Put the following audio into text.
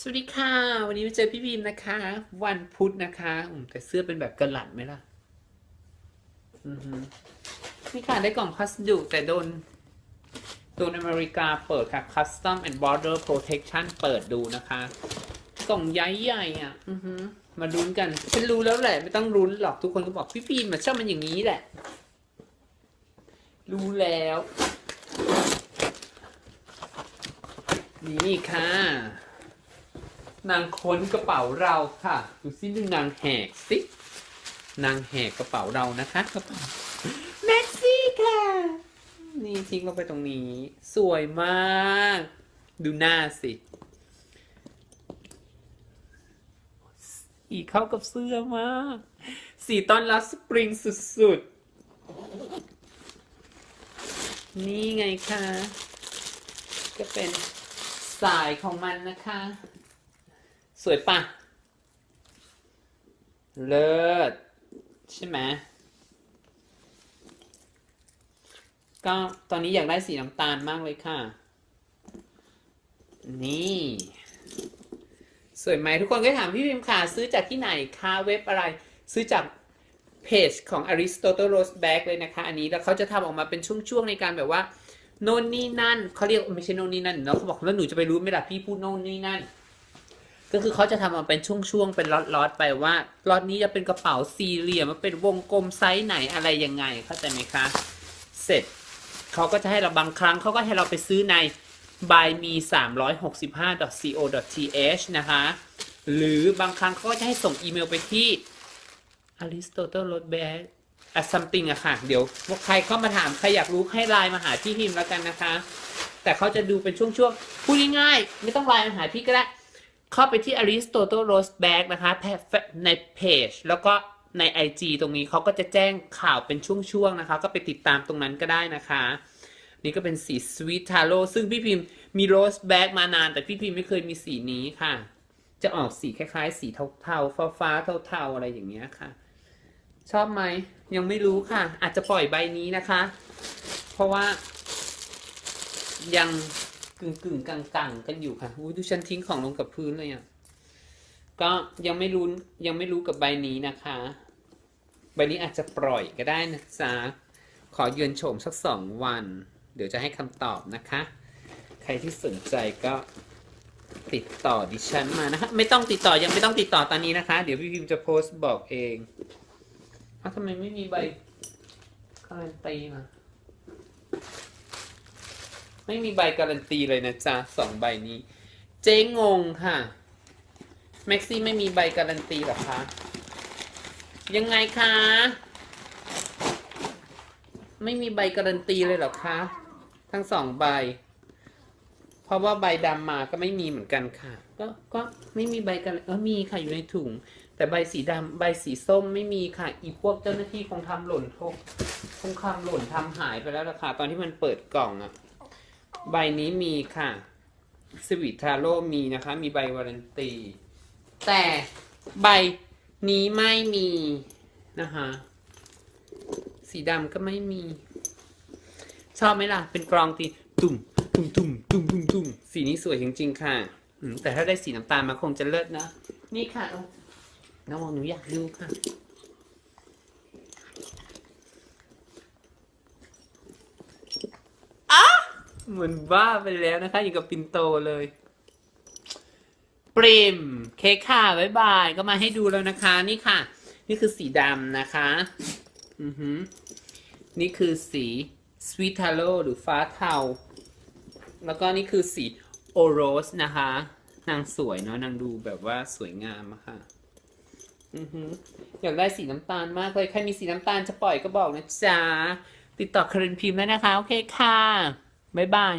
สวัสดีค่ะ วันนี้มาเจอพี่บีมนะคะ วันพุธนะคะอืมแต่เสื้อเป็นแบบกระหลัดไหมล่ะ อือฮึนี่ค่ะได้กล่องพัสดุแต่โดนโดนอเมริกาเปิดค่ะ Custom and Border Protection เปิดดูนะคะ กล่องใหญ่ๆอะ อือฮึมาลุ้นกันฉันรู้แล้วแหละ ไม่ต้องลุ้นหรอกทุกคนก็บอกพี่บีมมันชอบมันอย่างนี้แหละ รู้แล้ว นี่ค่ะ นางค้นกระเป๋าเราค่ะ ดูสิดูนางแหกสินางแหกกระเป๋าเรานะคะกระเป๋าแม็กซี่ค่ะ นี่ทิ้งลงไปตรงนี้ สวยมาก ดูหน้าสิ สีเข้ากับเสื้อมาก สีต้อนรับสปริงสุดๆ นี่ไงคะ ก็เป็นสายของมันนะคะ สวยปะเลิศใช่ไหมก็ตอนนี้อยากได้สีน้ำตาลมากเลยค่ะ นี่ สวยไหมทุกคนก็ถามพี่พิมพ์ค่ะ ซื้อจากที่ไหนคะเว็บอะไร ซื้อจากเพจของ Aristotle Rose Bag เลยนะคะ อันนี้แล้วเขาจะทำออกมาเป็นช่วงๆในการแบบว่า โน่นนี่นั่นเขาเรียกไม่ใช่โน่นนี่นั่นเนาะเขาบอกแล้วหนูจะไปรู้ไหมล่ะพี่พูดโน่นนี่นั่น ก็คือเขาจะทำมาเป็นช่วงๆ เป็นล็อตๆ ไปว่าล็อตนี้จะเป็นกระเป๋าสี่เหลี่ยมมันเป็นวงกลมไซส์ไหนอะไรยังไงเข้าใจไหมคะ เสร็จเขาก็จะให้เราบางครั้งเขาก็ให้เราไปซื้อใน by me 365 co th นะคะ หรือบางครั้งเขาก็จะให้ส่งอีเมลไปที่ aristotle road bag at something อะค่ะ เดี๋ยวใครเข้ามาถาม ใครอยากรู้ให้ไลน์มาหาพี่พิมพ์แล้วกันนะคะ แต่เขาจะดูเป็นช่วงๆ พูดง่ายๆ ไม่ต้องไลน์มาหาพี่ก็ได้ เข้าไปที่ Aristotle Rose Bag นะคะในเพจแล้วก็ใน IG ตรงนี้เขาก็จะแจ้งข่าวเป็นช่วงๆนะคะ ก็ไปติดตามตรงนั้นก็ได้นะคะ นี่ก็เป็นสี Sweet Taro ซึ่งพี่พิมพ์มี Rose Bag มานาน แต่พี่พิมพ์ไม่เคยมีสีนี้ค่ะ จะออกสีคล้ายๆ สีเทาๆ ฟ้าๆเทาๆ อะไรอย่างเงี้ยค่ะ ชอบไหมยังไม่รู้ค่ะ อาจจะปล่อยใบนี้นะคะ เพราะว่ายัง กึ่งกึ่งกลางกังกันอยู่ค่ะอุ้ยดูฉันทิ้งของลงกับพื้นเลยอะก็ยังไม่รู้ยังไม่รู้กับใบนี้นะคะ ใบนี้อาจจะปล่อยก็ได้นะจ๊ะขอเยือนโฉมสักสองวัน เดี๋ยวจะให้คำตอบนะคะ ใครที่สนใจก็ติดต่อดิฉันมานะคะไม่ต้องติดต่อยังไม่ต้องติดต่อตอนนี้นะคะ เดี๋ยวพี่พิมจะโพสต์บอกเองอ้าวทำไมไม่มีใบการันตีมา ไม่มีใบการันตีเลยนะจ๊ะสองใบนี้ เจ๊งงค่ะ แม็กซี่ไม่มีใบการันตีหรอคะ ยังไงคะ ไม่มีใบการันตีเลยเหรอคะ ทั้งสองใบ เพราะว่าใบดำมาก็ไม่มีเหมือนกันค่ะ ก็ก็ไม่มีใบการเออมีค่ะอยู่ในถุง แต่ใบสีดำใบสีส้มไม่มีค่ะ อีพวกเจ้าหน้าที่คงทำหล่นทงคงทำหล่นทำหายไปแล้วล่ะค่ะ ตอนที่มันเปิดกล่องอะ ใบนี้มีค่ะสวิตทาโร่มีนะคะ มีใบวารันตี แต่ใบนี้ไม่มีนะคะ สีดำก็ไม่มี ชอบไหมล่ะ เป็นกรองตีตุ่มตุ่มตุ่มตุ่มตุ่มตุ่มสีนี้สวยจริง ๆ ค่ะแต่ถ้าได้สีน้ำตาลมาคงจะเลิศนะ นี่ค่ะเอาน้องหนูอยากดูค่ะ เหมือนบ้าไปแล้วนะคะอย่างกับปินโตเลยปริมเค้กค่ะบ๊ายบาย ก็มาให้ดูแล้วนะคะ นี่ค่ะ นี่คือสีดำนะคะ อือหือ นี่คือสีสวีท t โ a หรือฟ้าเทา แล้วก็นี่คือสีโอโรสนะคะ นางสวยเนาะนางดูแบบว่าสวยงามอะค่ะ อือหือ อยากได้สีน้ำตาลมากเลย ใครมีสีน้ำตาลจะปล่อยก็บอกนะจ๊ะ ติดต่อคารินพิมพ์ได้นะคะ โอเคค่ะ บ๊ายบาย